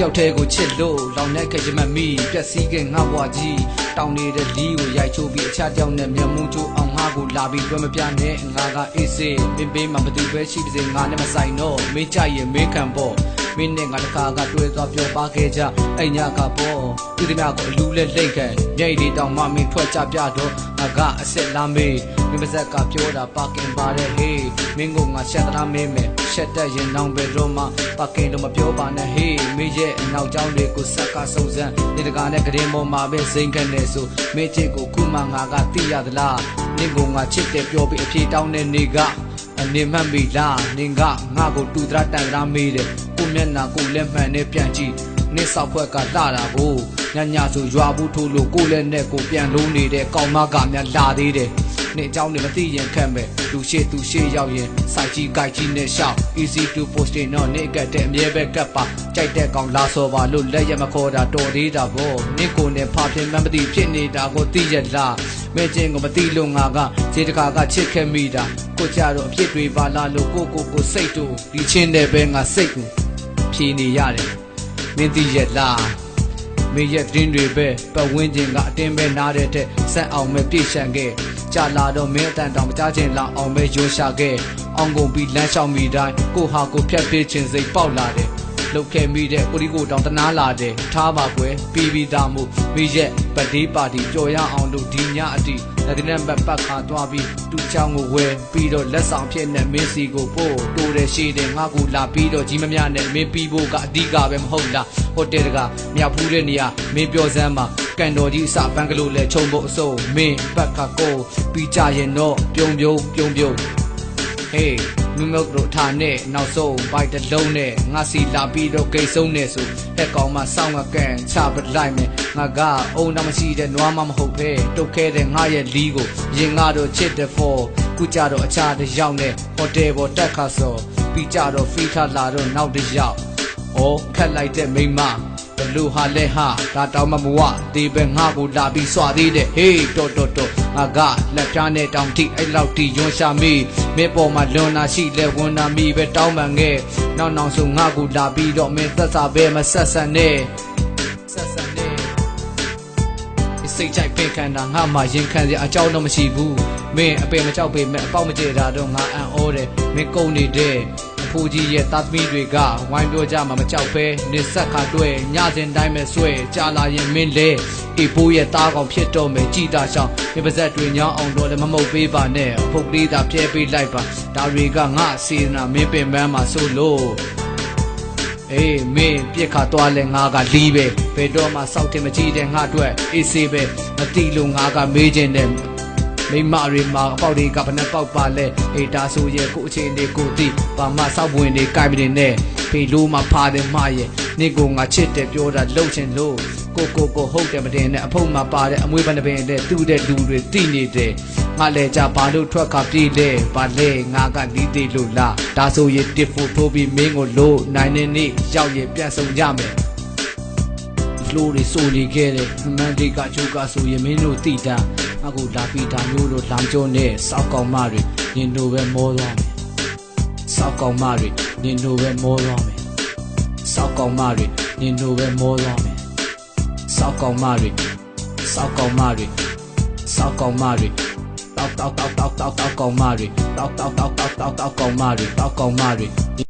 တယောက်တည်းကိုချစ်လို့လောင်တဲ့ခက်ချမမီပျက်စီးခဲ့ငါဘွားကြီးတောင်းနေတဲ့လီကိုရိုက်ချိုးပြီးအခြားတယောက်နဲ့မျက်မှုချိုးအောင်ငါကိုလာပြီးတွဲမပြနဲ့ငါကအေးစေးပင်ပင်မှာဘသူပဲရှိပါစေငါနဲ့မဆိုင်တော့မင်းကြရဲ့မင်းခံပေါ့ မင်းနဲ့ငါတခါကတွေ့သွားပြောပါခဲ့ကြအဲ့ညကပေါ့ဒီတမကိုအလူလဲလိတ်ခဲ့ညိတ်လေးတောင်မှမင်းထွက်ကြပြတော့ငါကအစ်စ်လာမေးမင်းပါဇက်ကပြောတာပါကင်ပါတဲ့ဟေးမင်းကငါရှက်သလားမင်းမဲ့ရှက်တဲ့ရင်နောင်ပဲတော့မှပါကင်လို့မပြောပါနဲ့ဟေးမင်းရဲ့အနောက်ကျောင်းတွေကိုဆက်ကစုံစမ်းဒီတကာနဲ့ကရင်ပေါ်မှာပဲစိန်ခနဲ့ဆိုမင်းချစ်ကိုခုမှငါကသိရသလားနင့်ကငါချစ်တယ်ပြောပြီးအဖြေတောင်းတဲ့နေကအနေမှတ်မိလားနင်ကငါ့ကိုတူတရတန်တရာမေးတယ် ကိုမျက်နှာကိုလက်မှန်နဲ့ပြန်ကြည့်နစ်ဆောက်ခွက်ကလာတာကိုညညဆိုရွာဘူးထိုးလို့ကိုလက်နဲ့ကိုပြန်လုံးနေတဲ့ကောင်မကများလာသေးတယ်နေအကြောင်းနဲ့မသိရင်ခက်မဲ့လူရှိသူရှိရောက်ရင်စိုက်ကြီးကြိုက်ကြီးနဲ့ရှောက် easy to post နေတော့နေကတ်တဲ့အမြဲပဲကပ်ပါကြိုက်တဲ့ကောင်လာစောပါလို့လက်ရမခေါ်တာတော်သေးတာဗောနေကိုနဲ့ဖာပြင်းမှမသိဖြစ်နေတာကိုသိရလားမဲချင်းကိုမသိလို့ငါကခြေတကာကချစ်ခဲ့မိတာကိုကြတော့အဖြစ်တွေပါလာလို့ကိုကိုကိုစိတ်တို့ဒီချင်းတဲ့ပဲငါစိတ်ကို ဖြေနေရတယ်မင်းသိရလားမေရဲ့တင်းတွေပဲပတ်ဝန်းကျင်ကအတင်းပဲနားတဲ့တဲ့ဆက်အောင်ပဲပြည့်ရှံခဲ့ကြာလာတော့မင်းအတန်တောင်မကြချင်လောက်အောင်ပဲရိုးရှာခဲ့အောင်ကုန်ပြီးလမ်းလျှောက်မိတိုင်းကိုဟာကိုဖြတ်ပေးခြင်းစိတ်ပေါက်လာတယ် လုတ်ခဲ့မိတဲ့ကိုရီကိုတောင်တနာလာတယ်ထားပါကွယ်ပြီးပြီးသားမှုမိရဲ့ပတိပါတီကြော်ရအောင်လို့ဒီညအတိလက်တင်နဲ့ပတ်ပတ်ခါသွားပြီးတူချောင်းကိုဝယ်ပြီးတော့လက်ဆောင်ဖြစ်နေမင်းစီကိုပို့တိုးတယ်ရှိတယ်ငါကူလာပြီးတော့ကြီးမမြနဲ့မင်းပြီးဖို့ကအဓိကပဲမဟုတ်လားဟိုတယ်တကမြောက်ဖူးတဲ့နေရာမင်းပြောစမ်းမှာကန်တော်ကြီးအစပန်းကလေးလဲခြုံဖို့အစိုးမင်းပတ်ခါကိုပြီးကြရင်တော့ပြုံပြုံပြုံပြုံဟေး မြုပ်မြုပ်တို့ထားနဲ့နောက်ဆုံးဘိုက်တစ်လုံးနဲ့ငါစီလာပြီးတော့ဂိတ်ဆုံးနဲ့ဆိုတက်ကောင်မှစောင်းငကန်ချပလိုက်မယ်ငါကအုံတော့မရှိတဲ့နွားမမဟုတ်ပဲတုတ်ခဲတဲ့ငါရဲ့လီကိုရင်ငါတို့ချစ်တဲ့ဖော်ခုကြတော့အခြားတစ်ယောက်နဲ့ဟိုတယ်ပေါ်တက်ခါစောပြီးကြတော့ဖီခါလာတော့နောက်တစ်ယောက်ဩခက်လိုက်တဲ့မိန်းမဘလူဟာလဲဟာဒါတောင်မမဝဒီပဲငါကိုလာပြီးစွာသေးတယ်ဟေးတော်တော်တော် ငါကလက်ပြားနဲ့တောင်ထိအဲ့လောက်ထိယွန်းရှာမိမင်းပေါ်မှာလွန်နာရှိလဲဝန်နာမိပဲတောင်းပန်ခဲ့နောက်နောက်ဆိုငါကိုလာပြီးတော့မင်းသက်စာပဲမဆက်ဆန်နဲ့ဆက်ဆန်နဲ့စိတ်ကြိုက်ပင်ခံတာငါမှရင်ခံစရာအကြောင်းတော့မရှိဘူးမင်းအပင်မကြောက်ပေမဲ့အပေါက်မကျတာတော့ငါအံ့ဩတယ်မင်းကုန်နေတဲ့အ ဖိုးကြီးရဲ့သားသမီးတွေကဝိုင်းပြောကြမှာမကြောက်ပဲနေဆက်ခါတွေ့ညစဉ်တိုင်းပဲဆွဲကြာလာရင်မင်းလဲအေပိုးရဲ့သားကောင်ဖြစ်တော့မယ်ကြည်တာရှောင်းမင်းပါဇက်တွေညောင်းအောင်တော့လည်းမမုတ်ပေးပါနဲ့အဖုတ်ကလေးသာပြဲပေးလိုက်ပါဒါတွေကငါစေနာမင်းပင်ပန်းမှာဆိုလို့အေးမင်းပြစ်ခါသွားလဲငါကလီးပဲဘယ်တော့မှစောက်တင်မကြည့်တဲ့ငါအတွက်အေးစေးပဲမတိလို့ငါကမေးခြင်းနဲ့ မိမတွေမှာအပေါက်တွေကဘယ်နှပေါက်ပါလဲအေးဒါဆိုရဲ့ကိုအချင်းတွေကိုတိဘာမှစောက်ပွင့်တွေကင်မတင်နဲ့ဖေလို့မှဖားတယ်မှရဲ့နေကိုငါချစ်တယ်ပြောတာလှုပ်ချင်လို့ကိုကိုကိုဟုတ်တယ်မတင်နဲ့အဖုံမှာပါတဲ့အမွေးပန်းတစ်ပင်တဲ့တူတဲ့လူတွေတိနေတယ်ငါလဲကြဘာလို့ထွက်ခါပြေးလဲဘာလဲငါကဒီသေးလို့လားဒါဆိုရင်တစ်ဖို့ထိုးပြီးမင်းကိုလို့နိုင်နေနေရောက်ရင်ပြန်ဆုံကြမယ် လိုတွေစိုးနေခဲ့တဲ့မန်ဒီကချိုးကဆိုရင်မင်းတို့တိတာအခုလာပြီးဒါမျိုးတို့လမ်းကျုံနဲ့စောက်ကောင်မတွေညင်တို့ပဲမောသွားမယ်စောက်ကောင်မတွေညင်တို့ပဲမောသွားမယ်စောက်ကောင်မတွေညင်တို့ပဲမောသွားမယ်စောက်ကောင်မတွေစောက်ကောင်မတွေစောက်ကောင်မတွေတောက်တောက်တောက်တောက်တောက်တောက်ကောင်မတွေတောက်တောက်တောက်တောက်တောက်တောက်ကောင်မတွေတောက်ကောင်မတွေ